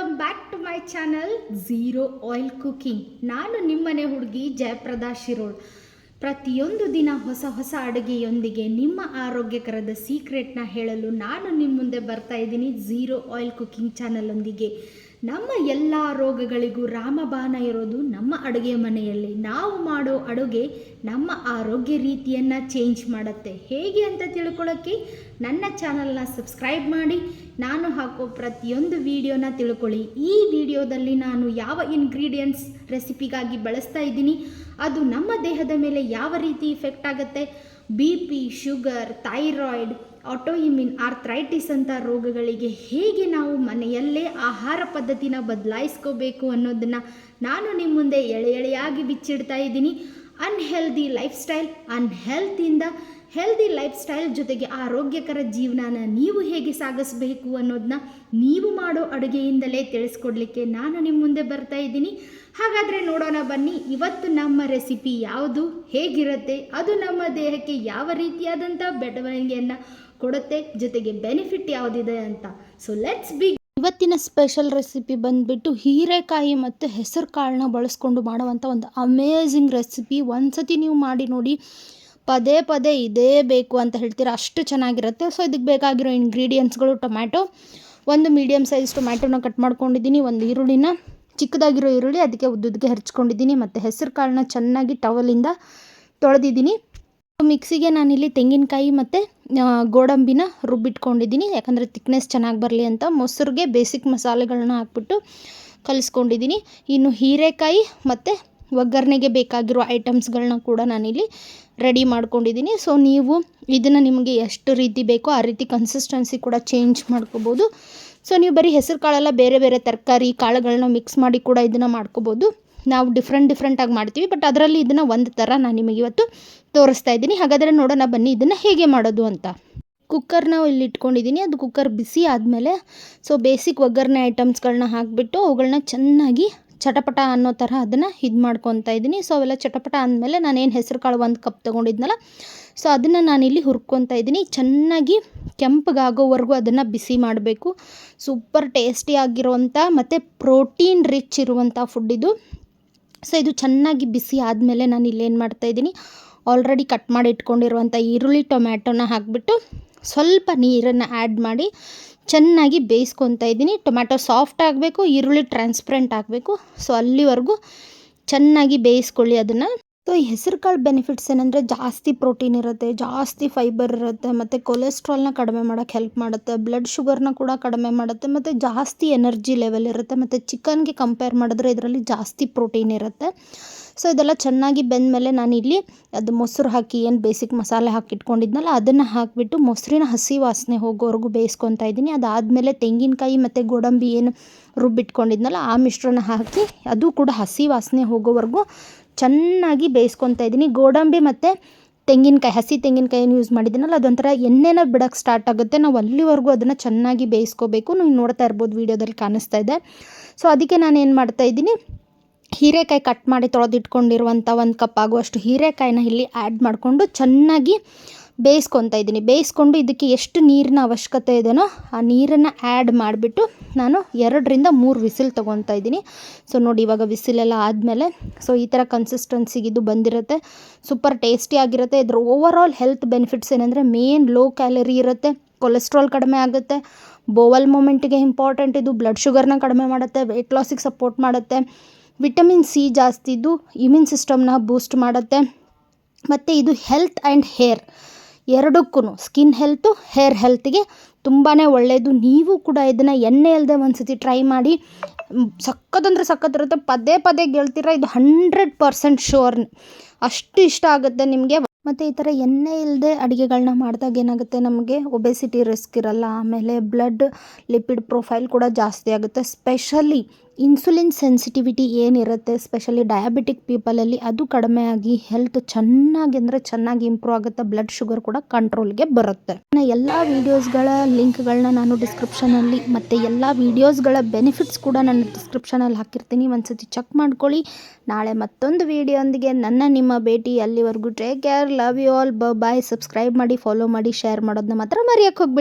Welcome back to my channel zero oil cooking ನಾನು ನಿಮ್ಮನೆ ಹುಡುಗಿ ಜಯಪ್ರದಾ ಶಿರೋಳ್. ಪ್ರತಿಯೊಂದು ದಿನ ಹೊಸ ಹೊಸ ಅಡುಗೆಯೊಂದಿಗೆ ನಿಮ್ಮ ಆರೋಗ್ಯಕರದ ಸೀಕ್ರೆಟ್ನ ಹೇಳಲು ನಾನು ನಿಮ್ಮ ಮುಂದೆ ಬರ್ತಾ ಇದ್ದೀನಿ ಝೀರೋ ಆಯಿಲ್ ಕುಕಿಂಗ್ ಚಾನಲೊಂದಿಗೆ ನಮ್ಮ ಎಲ್ಲ ರೋಗಗಳಿಗೂ ರಾಮಬಾಣ ಇರೋದು ನಮ್ಮ ಅಡುಗೆ ಮನೆಯಲ್ಲಿ. ನಾವು ಮಾಡೋ ಅಡುಗೆ ನಮ್ಮ ಆರೋಗ್ಯ ರೀತಿಯನ್ನು ಚೇಂಜ್ ಮಾಡುತ್ತೆ. ಹೇಗೆ ಅಂತ ತಿಳ್ಕೊಳ್ಳೋಕ್ಕೆ ನನ್ನ ಚಾನಲ್ನ ಸಬ್ಸ್ಕ್ರೈಬ್ ಮಾಡಿ, ನಾನು ಹಾಕೋ ಪ್ರತಿಯೊಂದು ವಿಡಿಯೋನ ತಿಳ್ಕೊಳ್ಳಿ. ಈ ವಿಡಿಯೋದಲ್ಲಿ ನಾನು ಯಾವ ಇಂಗ್ರೀಡಿಯೆಂಟ್ಸ್ ರೆಸಿಪಿಗಾಗಿ ಬಳಸ್ತಾ ಇದ್ದೀನಿ, ಅದು ನಮ್ಮ ದೇಹದ ಮೇಲೆ ಯಾವ ರೀತಿ ಇಫೆಕ್ಟ್ ಆಗುತ್ತೆ B P sugar thyroid autoimmune arthritis ಅಂತ ರೋಗಗಳಿಗೆ ಹೇಗೆ ನಾವು ಮನೆಯಲ್ಲೇ ಆಹಾರ ಪದ್ಧತಿನ ಬದಲಾಯಿಸ್ಕೋಬೇಕು ಅನ್ನೋದನ್ನು ನಾನು ನಿಮ್ಮ ಮುಂದೆ ಎಳೆ ಎಳೆಯಾಗಿ ಬಿಚ್ಚಿಡ್ತಾ ಇದ್ದೀನಿ. ಅನ್ಹೆಲ್ದಿ ಲೈಫ್ ಸ್ಟೈಲ್ ಅನ್ಹೆಲ್ತಿಂದ ಹೆಲ್ದಿ ಲೈಫ್ ಸ್ಟೈಲ್ ಜೊತೆಗೆ ಆರೋಗ್ಯಕರ ಜೀವನನ ನೀವು ಹೇಗೆ ಸಾಗಿಸಬೇಕು ಅನ್ನೋದನ್ನ ನೀವು ಮಾಡೋ ಅಡುಗೆಯಿಂದಲೇ ತಿಳಿಸ್ಕೊಡ್ಲಿಕ್ಕೆ ನಾನು ನಿಮ್ಮ ಮುಂದೆ ಬರ್ತಾ ಇದ್ದೀನಿ. ಹಾಗಾದರೆ ನೋಡೋಣ ಬನ್ನಿ, ಇವತ್ತು ನಮ್ಮ ರೆಸಿಪಿ ಯಾವುದು, ಹೇಗಿರುತ್ತೆ, ಅದು ನಮ್ಮ ದೇಹಕ್ಕೆ ಯಾವ ರೀತಿಯಾದಂಥ ಬೆಳವಣಿಗೆಯನ್ನು ಕೊಡುತ್ತೆ, ಜೊತೆಗೆ ಬೆನಿಫಿಟ್ ಯಾವುದಿದೆ ಅಂತ. ಸೊ ಲೆಟ್ಸ್ ಬಿ ಇವತ್ತಿನ ಸ್ಪೆಷಲ್ ರೆಸಿಪಿ ಬಂದುಬಿಟ್ಟು ಹೀರೆಕಾಯಿ ಮತ್ತು ಹೆಸರು ಕಾಳನ್ನ ಬಳಸ್ಕೊಂಡು ಮಾಡುವಂಥ ಒಂದು ಅಮೇಝಿಂಗ್ ರೆಸಿಪಿ ಒಂದ್ಸತಿ ನೀವು ಮಾಡಿ ನೋಡಿ ಪದೇ ಪದೇ ಇದೇ ಬೇಕು ಅಂತ ಹೇಳ್ತೀರಾ? ಅಷ್ಟು ಚೆನ್ನಾಗಿರುತ್ತೆ. ಸೊ ಇದಕ್ಕೆ ಬೇಕಾಗಿರೋ ಇಂಗ್ರೀಡಿಯೆಂಟ್ಸ್ಗಳು ಟೊಮ್ಯಾಟೊ. ಒಂದು ಮೀಡಿಯಮ್ ಸೈಜ್ ಟೊಮ್ಯಾಟೊನ ಕಟ್ ಮಾಡ್ಕೊಂಡಿದ್ದೀನಿ. ಒಂದು ಈರುಳ್ಳಿನ. ಚಿಕ್ಕದಾಗಿರೋ ಈರುಳ್ಳಿ ಅದಕ್ಕೆ ಉದ್ದುದಕ್ಕೆ ಹೆರ್ಚ್ಕೊಂಡಿದ್ದೀನಿ. ಮತ್ತು ಹೆಸರು ಕಾಳನ್ನ ಚೆನ್ನಾಗಿ ಟವಲಿಂದ ತೊಳೆದಿದ್ದೀನಿ. ಮಿಕ್ಸಿಗೆ ನಾನಿಲ್ಲಿ ತೆಂಗಿನಕಾಯಿ ಮತ್ತು ಗೋಡಂಬಿನ ರುಬ್ಬಿಟ್ಕೊಂಡಿದ್ದೀನಿ. ಯಾಕಂದರೆ ತಿಕ್ನೆಸ್ ಚೆನ್ನಾಗಿ ಬರಲಿ ಅಂತ ಮೊಸರಿಗೆ ಬೇಸಿಕ್ ಮಸಾಲೆಗಳನ್ನ ಹಾಕ್ಬಿಟ್ಟು ಕಲಿಸ್ಕೊಂಡಿದ್ದೀನಿ. ಇನ್ನು ಹೀರೆಕಾಯಿ ಮತ್ತು ಒಗ್ಗರಣೆಗೆ ಬೇಕಾಗಿರೋ ಐಟಮ್ಸ್ಗಳನ್ನ ಕೂಡ ನಾನಿಲ್ಲಿ ರೆಡಿ ಮಾಡ್ಕೊಂಡಿದ್ದೀನಿ. ಸೊ, ನೀವು ಇದನ್ನು ನಿಮಗೆ ಎಷ್ಟು ರೀತಿ ಬೇಕೋ ಆ ರೀತಿ ಕನ್ಸಿಸ್ಟೆನ್ಸಿ ಕೂಡ ಚೇಂಜ್ ಮಾಡ್ಕೋಬೋದು. ಸೊ, ನೀವು ಬರೀ ಹೆಸರು ಕಾಳೆಲ್ಲ, ಬೇರೆ ಬೇರೆ ತರಕಾರಿ ಕಾಳುಗಳನ್ನ ಮಿಕ್ಸ್ ಮಾಡಿ ಕೂಡ ಇದನ್ನು ಮಾಡ್ಕೋಬೋದು. ನಾವು ಡಿಫ್ರೆಂಟ್ ಡಿಫ್ರೆಂಟಾಗಿ ಮಾಡ್ತೀವಿ ಬಟ್ ಅದರಲ್ಲಿ ಇದನ್ನು ಒಂದು ಥರ ನಾನು ನಿಮಗೆ ಇವತ್ತು ತೋರಿಸ್ತಾ ಇದ್ದೀನಿ. ಹಾಗಾದರೆ ನೋಡೋಣ ಬನ್ನಿ ಇದನ್ನು ಹೇಗೆ ಮಾಡೋದು ಅಂತ. ಕುಕ್ಕರ್ನ ಇಲ್ಲಿ ಇಟ್ಕೊಂಡಿದ್ದೀನಿ. ಅದು ಕುಕ್ಕರ್ ಬಿಸಿ ಆದಮೇಲೆ ಸೊ ಬೇಸಿಕ್ ಒಗ್ಗರಣೆ ಐಟಮ್ಸ್ಗಳನ್ನ ಹಾಕಿಬಿಟ್ಟು ಅವುಗಳನ್ನ ಚೆನ್ನಾಗಿ ಚಟಪಟ ಅನ್ನೋ ಥರ ಅದನ್ನು ಇದು ಮಾಡ್ಕೊತಾ ಇದ್ದೀನಿ. ಸೊ ಅವೆಲ್ಲ ಚಟಪಟ ಅಂದಮೇಲೆ ನಾನೇನು ಹೆಸರು ಕಾಳು ಒಂದು ಕಪ್ ತೊಗೊಂಡಿದ್ನಲ್ಲ ಸೊ ಅದನ್ನು ನಾನಿಲ್ಲಿ ಹುರ್ಕೊತಾ ಇದ್ದೀನಿ. ಚೆನ್ನಾಗಿ ಕೆಂಪಗಾಗೋವರೆಗೂ ಅದನ್ನು ಬಿಸಿ ಮಾಡಬೇಕು. ಸೂಪರ್ ಟೇಸ್ಟಿ ಆಗಿರುವಂಥ ಮತ್ತು ಪ್ರೋಟೀನ್ ರಿಚ್ ಇರುವಂಥ ಫುಡ್ ಇದು. ಸೊ ಇದು ಚೆನ್ನಾಗಿ ಬಿಸಿ ಆದಮೇಲೆ ನಾನು ಇಲ್ಲೇನು ಮಾಡ್ತಾಯಿದ್ದೀನಿ ಆಲ್ರೆಡಿ ಕಟ್ ಮಾಡಿ ಇಟ್ಕೊಂಡಿರುವಂಥ ಈರುಳ್ಳಿ, ಟೊಮ್ಯಾಟೊನ ಹಾಕಿಬಿಟ್ಟು ಸ್ವಲ್ಪ ನೀರನ್ನು ಆ್ಯಡ್ ಮಾಡಿ ಚೆನ್ನಾಗಿ ಬೇಯಿಸ್ಕೊತಾ ಇದ್ದೀನಿ. ಟೊಮ್ಯಾಟೊ ಸಾಫ್ಟ್ ಆಗಬೇಕು, ಈರುಳ್ಳಿ ಟ್ರಾನ್ಸ್ಪರೆಂಟ್ ಆಗಬೇಕು. ಸೊ ಅಲ್ಲಿವರೆಗೂ ಚೆನ್ನಾಗಿ ಬೇಯಿಸ್ಕೊಳ್ಳಿ ಅದನ್ನು. ಸೊ ಈ ಹೆಸರು ಕಾಳು ಬೆನಿಫಿಟ್ಸ್ ಏನಂದರೆ ಜಾಸ್ತಿ ಪ್ರೋಟೀನ್ ಇರುತ್ತೆ, ಜಾಸ್ತಿ ಫೈಬರ್ ಇರುತ್ತೆ, ಮತ್ತು ಕೊಲೆಸ್ಟ್ರಾಲ್ನ ಕಡಿಮೆ ಮಾಡೋಕ್ಕೆ ಹೆಲ್ಪ್ ಮಾಡುತ್ತೆ ಬ್ಲಡ್ ಶುಗರ್ನ ಕೂಡ ಕಡಿಮೆ ಮಾಡುತ್ತೆ, ಮತ್ತು ಜಾಸ್ತಿ ಎನರ್ಜಿ ಲೆವೆಲ್ ಇರುತ್ತೆ, ಮತ್ತು ಚಿಕನ್ಗೆ ಕಂಪೇರ್ ಮಾಡಿದ್ರೆ ಇದರಲ್ಲಿ ಜಾಸ್ತಿ ಪ್ರೋಟೀನ್ ಇರುತ್ತೆ. ಸೊ ಇದೆಲ್ಲ ಚೆನ್ನಾಗಿ ಬೆಂದಮೇಲೆ ನಾನಿಲ್ಲಿ ಅದು ಮೊಸರು ಹಾಕಿ ಏನು ಬೇಸಿಕ್ ಮಸಾಲೆ ಹಾಕಿಟ್ಕೊಂಡಿದ್ನಲ್ಲ ಅದನ್ನು ಹಾಕಿಬಿಟ್ಟು ಮೊಸರಿನ ಹಸಿ ವಾಸನೆ ಹೋಗೋವರೆಗೂ ಬೇಯಿಸ್ಕೊತಾ ಇದ್ದೀನಿ. ಅದಾದಮೇಲೆ ತೆಂಗಿನಕಾಯಿ ಮತ್ತು ಗೋಡಂಬಿ ಏನು ರುಬ್ಬಿಟ್ಕೊಂಡಿದ್ನಲ್ಲ, ಆ ಮಿಶ್ರಣ ಹಾಕಿ ಅದು ಕೂಡ ಹಸಿ ವಾಸನೆ ಹೋಗೋವರೆಗೂ ಚೆನ್ನಾಗಿ ಬೇಯಿಸ್ಕೊತಾ ಇದ್ದೀನಿ. ಗೋಡಂಬಿ ಮತ್ತು ತೆಂಗಿನಕಾಯಿ, ಹಸಿ ತೆಂಗಿನಕಾಯಿನ ಯೂಸ್ ಮಾಡಿದ್ದೀನಲ್ಲ, ಅದೊಂಥರ ಎಣ್ಣೆನ ಬಿಡೋಕ್ಕೆ ಸ್ಟಾರ್ಟ್ ಆಗುತ್ತೆ. ನಾವು ಅಲ್ಲಿವರೆಗೂ ಅದನ್ನು ಚೆನ್ನಾಗಿ ಬೇಯಿಸ್ಕೋಬೇಕು. ನೀವು ನೋಡ್ತಾ ಇರ್ಬೋದು, ವೀಡಿಯೋದಲ್ಲಿ ಕಾಣಿಸ್ತಾ ಇದೆ. ಸೊ ಅದಕ್ಕೆ ನಾನು ಏನು ಮಾಡ್ತಾಯಿದ್ದೀನಿ ಹೀರೆಕಾಯಿ ಕಟ್ ಮಾಡಿ ತೊಳೆದಿಟ್ಕೊಂಡಿರುವಂಥ ಒಂದು ಕಪ್ ಆಗುವಷ್ಟು ಹೀರೆಕಾಯಿನ ಇಲ್ಲಿ ಆ್ಯಡ್ ಮಾಡಿಕೊಂಡು ಚೆನ್ನಾಗಿ ಬೇಯಿಸ್ಕೊತಾ ಇದ್ದೀನಿ. ಬೇಯಿಸ್ಕೊಂಡು ಇದಕ್ಕೆ ಎಷ್ಟು ನೀರಿನ ಅವಶ್ಯಕತೆ ಇದೆಯೋ ಆ ನೀರನ್ನು ಆ್ಯಡ್ ಮಾಡಿಬಿಟ್ಟು ನಾನು ಎರಡರಿಂದ ಮೂರು ವಿಸಿಲ್ ತೊಗೊತಾ ಇದ್ದೀನಿ. ಸೊ ನೋಡಿ ಇವಾಗ ವಿಸಿಲೆಲ್ಲ ಆದಮೇಲೆ ಸೊ ಈ ಥರ ಕನ್ಸಿಸ್ಟೆನ್ಸಿಗೆ ಇದು ಬಂದಿರುತ್ತೆ. ಸೂಪರ್ ಟೇಸ್ಟಿ ಆಗಿರುತ್ತೆ. ಇದ್ರ ಓವರ್ ಆಲ್ ಹೆಲ್ತ್ ಬೆನಿಫಿಟ್ಸ್ ಏನಂದರೆ ಮೇನ್ ಲೋ ಕ್ಯಾಲರಿ ಇರುತ್ತೆ ಕೊಲೆಸ್ಟ್ರಾಲ್ ಕಡಿಮೆ ಆಗುತ್ತೆ ಬೋವಲ್ ಮೂಮೆಂಟಿಗೆ ಇಂಪಾರ್ಟೆಂಟ್ ಇದು ಬ್ಲಡ್ ಶುಗರ್ನ ಕಡಿಮೆ ಮಾಡುತ್ತೆ ವೆಯ್ಟ್ ಲಾಸಿಗೆ ಸಪೋರ್ಟ್ ಮಾಡುತ್ತೆ. ವಿಟಮಿನ್ ಸಿ ಜಾಸ್ತಿ ಇದ್ದು ಇಮ್ಯೂನ್ ಸಿಸ್ಟಮ್ನ ಬೂಸ್ಟ್ ಮಾಡುತ್ತೆ. ಮತ್ತು ಇದು ಹೆಲ್ತ್ ಆ್ಯಂಡ್ ಹೇರ್ ಎರಡಕ್ಕೂ ಸ್ಕಿನ್ ಹೆಲ್ತು, ಹೇರ್ ಹೆಲ್ತಿಗೆ ತುಂಬಾ ಒಳ್ಳೆಯದು ನೀವು ಕೂಡ ಇದನ್ನು ಎಣ್ಣೆ ಇಲ್ಲದೆ ಒಂದು ಸತಿ ಟ್ರೈ ಮಾಡಿ. ಸಖತ್ತಂದ್ರೆ ಸಖತ್ತಿರುತ್ತೆ ಪದೇ ಪದೇ ಗೆಳ್ತೀರ ಇದು ಹಂಡ್ರೆಡ್ ಪರ್ಸೆಂಟ್ ಶೋರ್ ಅಷ್ಟು ಇಷ್ಟ ಆಗುತ್ತೆ ನಿಮಗೆ. ಮತ್ತು ಈ ಥರ ಎಣ್ಣೆ ಇಲ್ಲದೆ ಅಡುಗೆಗಳನ್ನ ಮಾಡಿದಾಗ ಏನಾಗುತ್ತೆ ನಮಗೆ? ಒಬೆಸಿಟಿ ರಿಸ್ಕ್ ಇರಲ್ಲ. ಆಮೇಲೆ ಬ್ಲಡ್ ಲಿಪಿಡ್ ಪ್ರೊಫೈಲ್ ಕೂಡ ಜಾಸ್ತಿ ಆಗುತ್ತೆ. ಸ್ಪೆಷಲಿ ಇನ್ಸುಲಿನ್ ಸೆನ್ಸಿಟಿವಿಟಿ ಏನಿರುತ್ತೆ ಸ್ಪೆಷಲಿ ಡಯಾಬಿಟಿಕ್ ಪೀಪಲಲ್ಲಿ ಅದು ಕಡಿಮೆ ಆಗಿ ಹೆಲ್ತ್ ಚೆನ್ನಾಗಿ ಅಂದರೆ ಚೆನ್ನಾಗಿ ಇಂಪ್ರೂವ್ ಆಗುತ್ತೆ ಬ್ಲಡ್ ಶುಗರ್ ಕೂಡ ಕಂಟ್ರೋಲ್ಗೆ ಬರುತ್ತೆ. ಎಲ್ಲ ವೀಡಿಯೋಸ್ಗಳ ಲಿಂಕ್ಗಳನ್ನ ನಾನು ಡಿಸ್ಕ್ರಿಪ್ಷನಲ್ಲಿ ಮತ್ತು ಎಲ್ಲ ವೀಡಿಯೋಸ್ಗಳ ಬೆನಿಫಿಟ್ಸ್ ಕೂಡ ನಾನು ಡಿಸ್ಕ್ರಿಪ್ಷನಲ್ಲಿ ಹಾಕಿರ್ತೀನಿ. ಒಂದ್ಸತಿ ಚೆಕ್ ಮಾಡ್ಕೊಳ್ಳಿ. ನಾಳೆ ಮತ್ತೊಂದು ವೀಡಿಯೋಂದಿಗೆ ನನ್ನ ನಿಮ್ಮ ಭೇಟಿ. ಅಲ್ಲಿವರೆಗೂ take care love you all bye subscribe ಮಾಡಿ ಫಾಲೋ ಮಾಡಿ ಶೇರ್ ಮಾಡೋದನ್ನ ಮಾತ್ರ ಮರೆಯೋಕ್ಕೆ ಹೋಗ್ಬಿಡಿ.